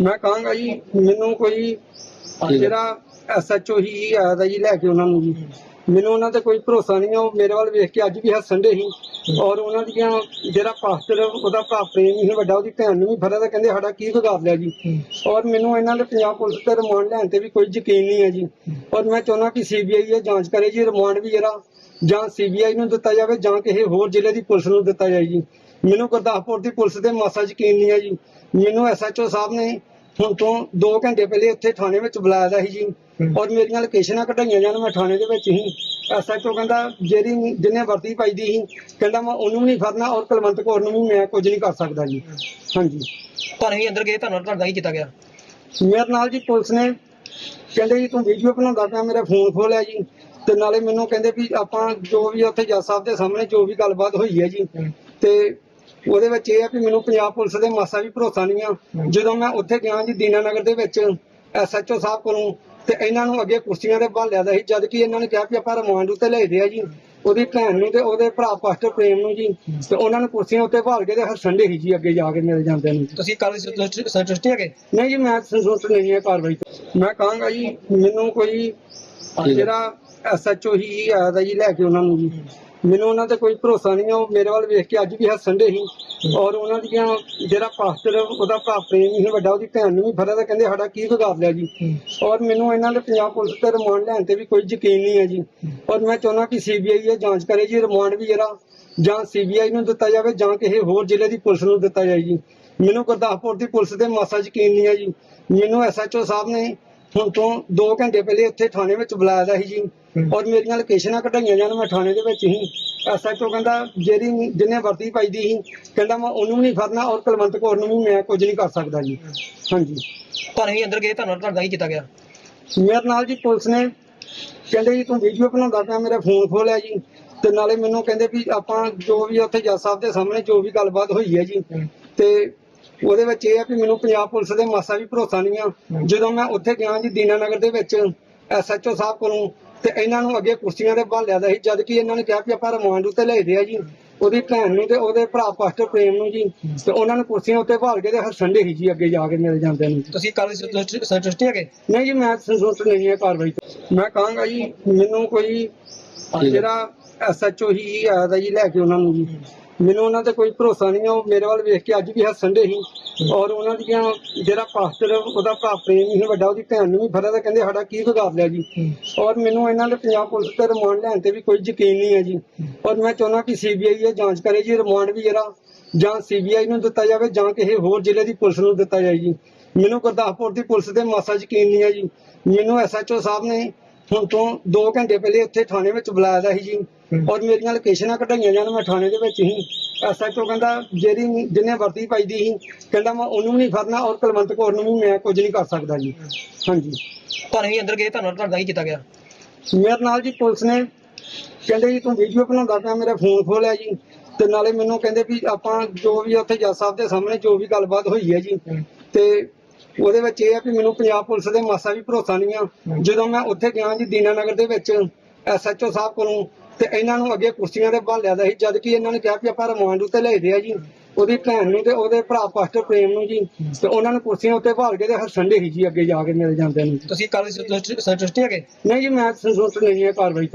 ਮੈਂ ਕਹਾਂਗਾ ਜੀ ਮੈਨੂੰ ਕੋਈ ਜਿਹੜਾ ਐਸਐਚਓ ਹੀ ਆਇਆ ਦਾ ਜੀ ਲੈ ਕੇ ਉਹਨਾਂ ਨੂੰ ਜੀ। ਮੈਨੂੰ ਉਹਨਾਂ ਤੇ ਕੋਈ ਭਰੋਸਾ ਨਹੀਂ ਉਹ ਮੇਰੇ ਵੱਲ ਵੇਖ ਕੇ ਅੱਜ ਵੀ ਹੱਸਣ ਦੇ ਸੀ ਔਰ ਉਹਨਾਂ ਦੀਆਂ ਜਿਹੜਾ ਪਾਸਟਰ ਉਹਦਾ ਭਰਾ ਪ੍ਰੇਮ ਸੀ ਵੱਡਾ ਉਹਦੀ ਭੈਣ ਨੂੰ ਵੀ ਫੜਿਆ ਤਾਂ ਕਹਿੰਦੇ ਸਾਡਾ ਕੀ ਵਿਗਾੜ ਲਿਆ ਜੀ। ਔਰ ਮੈਨੂੰ ਇਹਨਾਂ ਦੇ ਪੰਜਾਬ ਪੁਲਿਸ ਤੇ ਰਿਮਾਂਡ ਲੈਣ ਤੇ ਵੀ ਕੋਈ ਯਕੀਨ ਨਹੀਂ ਹੈ ਜੀ। ਔਰ ਮੈਂ ਚਾਹੁੰਦਾ ਕਿ ਸੀਬੀਆਈ ਇਹ ਜਾਂਚ ਕਰੇ ਜੀ ਰਿਮਾਂਡ ਵੀ ਜਿਹੜਾ ਜਾਂ ਸੀਬੀਆਈ ਨੂੰ ਦਿੱਤਾ ਜਾਵੇ ਜਾਂ ਕਿਸੇ ਹੋਰ ਜ਼ਿਲ੍ਹੇ ਦੀ ਪੁਲਿਸ ਨੂੰ ਦਿੱਤਾ ਜਾਏ ਜੀ। ਮੈਨੂੰ ਗੁਰਦਾਸਪੁਰ ਦੀ ਪੁਲਿਸ ਤੇ ਮਾਸਾ ਯਕੀਨ ਨਹੀਂ ਹੈ ਜੀ। ਮੈਨੂੰ ਐਸਐਚਓ ਸਾਹਿਬ ਨੇ ਹੁਣ ਤੋਂ 2 ਘੰਟੇ ਪਹਿਲੇ ਉੱਥੇ ਥਾਣੇ ਵਿੱਚ ਬੁਲਾਇਆ ਦਾ ਸੀ ਜੀ। ਔਰ ਮੇਰੀਆਂ ਲੋਕੇਸ਼ਨਾਂ ਕਢਾਈਆਂ ਜਾਣ ਮੈਂ ਥਾਣੇ ਦੇ ਵਿੱਚ ਹੀ। ਐਸਐਚਓ ਕਹਿੰਦਾ ਜਿਹੜੀ ਜਿਹਨੇ ਵਰਦੀ ਪਾਈਦੀ ਸੀ ਕਹਿੰਦਾ ਮੈਂ ਉਹਨੂੰ ਨਹੀਂ ਫੜਨਾ ਔਰ ਕੁਲਵੰਤ ਕੌਰ ਨੂੰ ਵੀ ਮੈਂ ਕੁਝ ਨਹੀਂ ਕਰ ਸਕਦਾ ਜੀ। ਹਾਂਜੀ। ਤੁਹਾਨੂੰ ਵੀ ਅੰਦਰ ਗਏ ਤੁਹਾਨੂੰ ਤੁਹਾਡਾ ਕੀ ਕੀਤਾ ਗਿਆ? ਮੇਰੇ ਨਾਲ ਜੀ ਪੁਲਿਸ ਨੇ ਕਹਿੰਦੇ ਜੀ ਤੂੰ ਵੀਡੀਓ ਬਣਾਉਂਦਾ ਪਿਆ ਮੇਰਾ ਫੋਨ ਖੋਲਿਆ ਜੀ। ਤੇ ਨਾਲੇ ਮੈਨੂੰ ਕਹਿੰਦੇ ਵੀ ਆਪਾਂ ਜੋ ਵੀ ਉੱਥੇ ਜੱਜ ਸਾਹਿਬ ਦੇ ਸਾਹਮਣੇ ਜੋ ਵੀ ਗੱਲਬਾਤ ਹੋਈ ਹੈ ਜੀ। ਤੇ ਉਹਦੇ ਵਿੱਚ ਇਹ ਆ ਵੀ ਮੈਨੂੰ ਪੰਜਾਬ ਪੁਲਿਸ ਦੇ ਮਾਸਾ ਵੀ ਭਰੋਸਾ ਨਹੀਂ ਆ। ਜਦੋਂ ਮੈਂ ਉੱਥੇ ਗਿਆ ਜੀ ਦੀਨਾਨਗਰ ਦੇ ਵਿੱਚ ਐਸਐਚਓ ਸਾਹਿਬ ਕੋਲੋਂ ਤੇ ਇਹਨਾਂ ਨੂੰ ਅੱਗੇ ਕੁਰਸੀਆਂ ਤੇ ਭਾਲਿਆ ਦਾ ਸੀ ਜਦ ਕਿ ਇਹਨਾਂ ਨੇ ਕਿਹਾ ਵੀ ਆਪਾਂ ਰਿਮਾਂਡ ਉੱਤੇ ਲੈ ਦੇ ਆ ਜੀ। ਉਹਦੀ ਭੈਣ ਨੂੰ ਤੇ ਉਹਦੇ ਭਰਾ ਪਾਸਟਰ ਪ੍ਰੇਮ ਨੂੰ ਜੀ। ਤੇ ਉਹਨਾਂ ਨੂੰ ਕੁਰਸੀਆਂ ਉੱਤੇ ਭਾਲ ਕੇ ਤੇ ਹੱਸਣ ਦੇ ਸੀ ਜੀ ਅੱਗੇ ਜਾ ਕੇ ਮਿਲ ਜਾਂਦੇ ਨੂੰ। ਤੁਸੀਂ ਕੱਲ ਸੰਤੁਸ਼ਟੀ ਹੈਗੇ? ਨਹੀਂ ਜੀ ਮੈਂ ਸੰਤੁਸ਼ਟ ਨਹੀਂ ਹੈ ਕਾਰਵਾਈ ਤੋਂ। ਮੈਂ ਕਹਾਂਗਾ ਜੀ ਮੈਨੂੰ ਕੋਈ ਜਿਹੜਾ ਐਸਐਚਓ ਹੀ ਆਇਆ ਦਾ ਜੀ ਲੈ ਕੇ ਉਹਨਾਂ ਨੂੰ ਜੀ। ਮੈਨੂੰ ਉਹਨਾਂ ਤੇ ਕੋਈ ਭਰੋਸਾ ਨਹੀਂ ਉਹ ਮੇਰੇ ਵੱਲ ਵੇਖ ਕੇ ਅੱਜ ਵੀ ਹੱਸਣ ਦੇ ਸੀ। ਔਰ ਉਹਨਾਂ ਦੀਆਂ ਜਿਹੜਾ ਪਾਸਟਰ ਉਹਦਾ ਭਰਾ ਪ੍ਰੇਮ ਸੀ ਵੱਡਾ ਉਹਦੀ ਭੈਣ ਨੂੰ ਵੀ ਫੜਿਆ ਤਾਂ ਕਹਿੰਦੇ ਸਾਡਾ ਕੀ ਵਿਗਾੜ ਲਿਆ ਜੀ। ਔਰ ਮੈਨੂੰ ਇਹਨਾਂ ਦੇ ਪੰਜਾਬ ਪੁਲਿਸ ਤੇ ਰਿਮਾਂਡ ਲੈਣ ਤੇ ਵੀ ਕੋਈ ਯਕੀਨ ਨਹੀਂ ਹੈ ਜੀ। ਔਰ ਮੈਂ ਚਾਹੁੰਦਾ ਕਿ ਸੀਬੀਆਈ ਇਹ ਜਾਂਚ ਕਰੇ ਜੀ ਰਿਮਾਂਡ ਵੀ ਜਿਹੜਾ ਜਾਂ ਸੀਬੀਆਈ ਨੂੰ ਦਿੱਤਾ ਜਾਵੇ ਜਾਂ ਕਿਸੇ ਹੋਰ ਜ਼ਿਲ੍ਹੇ ਦੀ ਪੁਲਿਸ ਨੂੰ ਦਿੱਤਾ ਜਾਏ ਜੀ। ਮੈਨੂੰ ਗੁਰਦਾਸਪੁਰ ਦੀ ਪੁਲਿਸ ਤੇ ਮਾਸਾ ਯਕੀਨ ਨਹੀਂ ਹੈ ਜੀ। ਮੈਨੂੰ ਐਸਐਚਓ ਸਾਹਿਬ ਨੇ ਹੁਣ ਤੋਂ 2 ਘੰਟੇ ਪਹਿਲੇ ਉੱਥੇ ਥਾਣੇ ਵਿੱਚ ਬੁਲਾਇਆ ਸੀ ਜੀ। ਔਰ ਮੇਰੀਆਂ ਲੋਕੇਸ਼ਨਾਂ ਕਢਾਈਆਂ ਜਾਣ ਮੈਂ ਥਾਣੇ ਦੇ ਵਿੱਚ ਹੀ। ਐਸਐਚਓ ਕਹਿੰਦਾ ਜਿਹੜੀ ਜਿਹਨੇ ਵਰਦੀ ਪਾਈਦੀ ਸੀ ਕਹਿੰਦਾ ਮੈਂ ਉਹਨੂੰ ਨਹੀਂ ਫੜਨਾ ਔਰ ਕੁਲਵੰਤ ਕੌਰ ਨੂੰ ਵੀ ਮੈਂ ਕੁਝ ਨਹੀਂ ਕਰ ਸਕਦਾ ਜੀ। ਹਾਂਜੀ। ਤੁਹਾਨੂੰ ਵੀ ਅੰਦਰ ਗਏ ਤੁਹਾਨੂੰ ਤੁਹਾਡਾ ਕੀ ਕੀਤਾ ਗਿਆ। ਮੇਰੇ ਨਾਲ ਜੀ ਪੁਲਿਸ ਨੇ ਕਹਿੰਦੇ ਜੀ ਤੂੰ ਵੀਡੀਓ ਬਣਾਉਂਦਾ ਪਿਆ ਮੇਰਾ ਫੋਨ ਖੋਲਿਆ ਜੀ। ਤੇ ਨਾਲੇ ਮੈਨੂੰ ਕਹਿੰਦੇ ਵੀ ਆਪਾਂ ਜੋ ਵੀ ਉੱਥੇ ਜੱਜ ਸਾਹਿਬ ਦੇ ਸਾਹਮਣੇ ਜੋ ਵੀ ਗੱਲਬਾਤ ਹੋਈ ਹੈ ਜੀ। ਤੇ ਉਹਦੇ ਵਿੱਚ ਇਹ ਆ ਵੀ ਮੈਨੂੰ ਪੰਜਾਬ ਪੁਲਿਸ ਦੇ ਮਾਸਾ ਵੀ ਭਰੋਸਾ ਨਹੀਂ ਆ। ਜਦੋਂ ਮੈਂ ਉੱਥੇ ਗਿਆ ਜੀ ਦੀਨਾਨਗਰ ਦੇ ਵਿੱਚ ਐਸਐਚਓ ਸਾਹਿਬ ਕੋਲੋਂ ਤੇ ਇਹਨਾਂ ਨੂੰ ਅੱਗੇ ਕੁਰਸੀਆਂ ਤੇ ਭਾਲਿਆ ਦਾ ਸੀ ਜਦ ਕਿ ਇਹਨਾਂ ਨੇ ਕਿਹਾ ਵੀ ਆਪਾਂ ਰਿਮਾਂਡ ਉੱਤੇ ਲੈ ਦੇ ਆ ਜੀ ਉਹਦੀ ਭੈਣ ਨੂੰ ਤੇ ਉਹਦੇ ਭਰਾ ਪਾਸਟਰ ਪ੍ਰੇਮ ਨੂੰ ਜੀ ਤੇ ਉਹਨਾਂ ਨੂੰ ਕੁਰਸੀਆਂ ਉੱਤੇ ਭਾਲ ਕੇ ਤੇ ਹੱਸਣ ਦੇ ਸੀ ਜੀ ਅੱਗੇ ਜਾ ਕੇ ਮਿਲ ਜਾਂਦੇ ਨੂੰ। ਤੁਸੀਂ ਕੱਲ ਸੰਤੁਸ਼ਟੀ ਹੈਗੇ? ਨਹੀਂ ਜੀ ਮੈਂ ਸੰਤੁਸ਼ਟ ਨਹੀਂ ਹੈ ਕਾਰਵਾਈ ਤੋਂ। ਮੈਂ ਕਹਾਂਗਾ ਜੀ ਮੈਨੂੰ ਕੋਈ ਜਿਹੜਾ ਐਸਐਚਓ ਹੀ ਆਇਆ ਦਾ ਜੀ ਲੈ ਕੇ ਉਹਨਾਂ ਨੂੰ ਜੀ। ਮੈਨੂੰ ਉਹਨਾਂ ਤੇ ਕੋਈ ਭਰੋਸਾ ਨਹੀਂ ਆ ਉਹ ਮੇਰੇ ਵੱਲ ਵੇਖ ਕੇ ਅੱਜ ਵੀ ਹੱਸਣ ਦੇ ਸੀ। ਔਰ ਉਹਨਾਂ ਦੀਆਂ ਜਿਹੜਾ ਪਾਸਟਰ ਉਹਦਾ ਭਰਾ ਪ੍ਰੇਮ ਸੀ ਵੱਡਾ ਉਹਦੀ ਭੈਣ ਨੂੰ ਵੀ ਤਾਂ ਕਹਿੰਦੇ ਸਾਡਾ ਕੀ ਵਿਗਾੜ ਲਿਆ ਜੀ। ਔਰ ਮੈਨੂੰ ਇਹਨਾਂ ਦੇ ਪੰਜਾਬ ਪੁਲਿਸ ਤੇ ਰਿਮਾਂਡ ਲੈਣ ਤੇ ਵੀ ਕੋਈ ਯਕੀਨ ਨਹੀਂ ਹੈ ਜੀ। ਔਰ ਮੈਂ ਚਾਹੁੰਦਾ ਕਿ ਸੀਬੀਆਈ ਇਹ ਜਾਂਚ ਕਰੇ ਜੀ ਰਿਮਾਂਡ ਵੀ ਜਿਹੜਾ ਜਾਂ ਸੀਬੀਆਈ ਨੂੰ ਦਿੱਤਾ ਜਾਵੇ ਜਾਂ ਕਿਸੇ ਹੋਰ ਜ਼ਿਲ੍ਹੇ ਦੀ ਪੁਲਿਸ ਨੂੰ ਦਿੱਤਾ ਜਾਏ ਜੀ। ਮੈਨੂੰ ਗੁਰਦਾਸਪੁਰ ਦੀ ਪੁਲਿਸ ਤੇ ਮਾਸਾ ਯਕੀਨ ਨਹੀਂ ਹੈ ਜੀ। ਮੈਨੂੰ ਐਸਐਚਓ ਸਾਹਿਬ ਨੇ ਹੁਣ ਤੋਂ 2 ਘੰਟੇ ਪਹਿਲੇ ਉੱਥੇ ਥਾਣੇ ਵਿੱਚ ਬੁਲਾਇਆ ਦਾ ਸੀ ਜੀ। ਔਰ ਮੇਰੀਆਂ ਲੋਕੇਸ਼ਨਾਂ ਕਢਾਈਆਂ ਜਾਣ ਮੈਂ ਥਾਣੇ ਦੇ ਵਿੱਚ ਹੀ। ਐਸਐਚਓ ਕਹਿੰਦਾ ਜਿਹੜੀ ਜਿਹਨੇ ਵਰਦੀ ਪਾਈਦੀ ਸੀ ਕਹਿੰਦਾ ਮੈਂ ਉਹਨੂੰ ਨਹੀਂ ਫੜਨਾ ਔਰ ਕੁਲਵੰਤ ਕੌਰ ਨੂੰ ਵੀ ਮੈਂ ਕੁਝ ਨਹੀਂ ਕਰ ਸਕਦਾ ਜੀ। ਹਾਂਜੀ। ਤੁਹਾਨੂੰ ਵੀ ਅੰਦਰ ਗਏ ਤੁਹਾਨੂੰ ਤੁਹਾਡਾ ਕੀ ਕੀਤਾ ਗਿਆ। ਮੇਰੇ ਨਾਲ ਜੀ ਪੁਲਿਸ ਨੇ ਕਹਿੰਦੇ ਜੀ ਤੂੰ ਵੀਡੀਓ ਬਣਾਉਂਦਾ ਪਿਆ ਮੇਰਾ ਫੋਨ ਖੋਲਿਆ ਜੀ। ਤੇ ਨਾਲੇ ਮੈਨੂੰ ਕਹਿੰਦੇ ਵੀ ਆਪਾਂ ਜੋ ਵੀ ਉੱਥੇ ਜੱਜ ਸਾਹਿਬ ਦੇ ਸਾਹਮਣੇ ਜੋ ਵੀ ਗੱਲਬਾਤ ਹੋਈ ਹੈ ਜੀ। ਤੇ ਉਹਦੇ ਵਿੱਚ ਇਹ ਆ ਵੀ ਮੈਨੂੰ ਪੰਜਾਬ ਪੁਲਿਸ ਦੇ ਮਾਸਾ ਵੀ ਭਰੋਸਾ ਨਹੀਂ ਆ ਜਦੋਂ ਮੈਂ ਉੱਥੇ ਗਿਆ ਜੀ ਦੀਨਾਨਗਰ ਦੇ ਵਿੱਚ ਐਸਐਚਓ ਸਾਹਿਬ ਕੋਲੋਂ ਤੇ ਇਹਨਾਂ ਨੂੰ ਅੱਗੇ ਕੁਰਸੀਆਂ ਤੇ ਭਾਲਿਆ ਦਾ ਸੀ ਜਦ ਕਿ ਇਹਨਾਂ ਨੇ ਕਿਹਾ ਕਿ ਆਪਾਂ ਰਿਮਾਂਡ ਉੱਤੇ ਲੈ ਦੇ ਆ ਜੀ ਉਹਦੀ ਭੈਣ ਨੂੰ ਤੇ ਉਹਦੇ ਭਰਾ ਪਾਸਟਰ ਪ੍ਰੇਮ ਨੂੰ ਜੀ ਤੇ ਉਹਨਾਂ ਨੂੰ ਕੁਰਸੀਆਂ ਉੱਤੇ ਭਾਲ ਕੇ ਤੇ ਹੱਸਣ ਦੇ ਸੀ ਜੀ ਅੱਗੇ ਜਾ ਕੇ ਮੇਰੇ ਜਾਂਦੇ ਨੂੰ ਤੁਸੀਂ ਕੱਲ ਸੰਤੁਸ਼ਟੀ ਹੈਗੇ ਨਹੀਂ ਜੀ ਮੈਂ ਸੰਤੁਸ਼ਟ ਨਹੀਂ ਹੈ ਕਾਰਵਾਈ